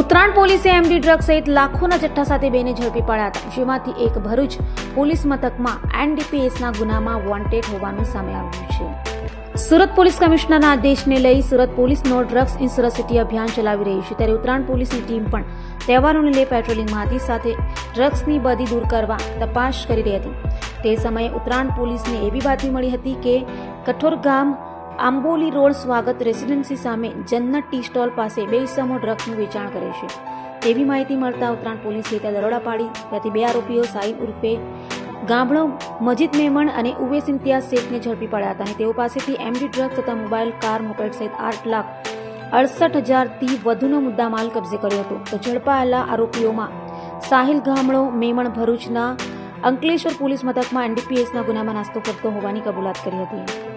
ઉત્તરાયણ પોલીસે MD drug સહિત લાખોના જથ્થા સાથે બેને ઝડપી પડ્યા હતા, જેમાંથી એક ભરૂચ પોલીસ મથકમાં એનડીપીએસના ગુનામાં વોન્ટેડ હોવાનું સામે આવ્યું છે. સુરત પોલીસ કમિશનરના આદેશને લઈ સુરત પોલીસ નો ડ્રગ્સ ઇન્સ્યોરસિટી અભિયાન ચલાવી રહી છે. ત્યારે ઉત્તરાયણ પોલીસની ટીમ પણ તહેવારોને લઈ પેટ્રોલિંગમાં હતી સાથે ડ્રગ્સની બદી દૂર કરવા તપાસ કરી રહી હતી. તે સમયે ઉત્તરાયણ પોલીસને એવી બાતમી મળી હતી કે કઠોર ગામ આંબોલી રોડ સ્વાગત રેસિડેન્સી સામે જન્નત ટી સ્ટોલ પાસે બે ઇસમો ડ્રગ્સનું વેચાણ કરે છે. તેવી માહિતી મળતા ઉત્તરાયણ પોલીસે ત્યાં દરોડા પાડી. ત્યાંથી બે આરોપીઓ સાહિબ ઉર્ફે ગામડો મજીદ મેમણ અને ઉવેસ ઇમ્તિયાઝ શેખને ઝડપી પડ્યા હતા અને તેઓ પાસેથી એમડી ડ્રગ્સ તથા મોબાઈલ, કાર, મોપેડ સહિત આઠ લાખ અડસઠ હજારથી વધુનો મુદ્દામાલ કબજે કર્યો હતો. તો ઝડપાયેલા આરોપીઓમાં સાહિલ ગામડો, મેમણ ભરૂચના અંકલેશ્વર પોલીસ મથકમાં એનડીપીએસના ગુનામાં નાસ્તો કરતો હોવાની કબૂલાત કરી હતી.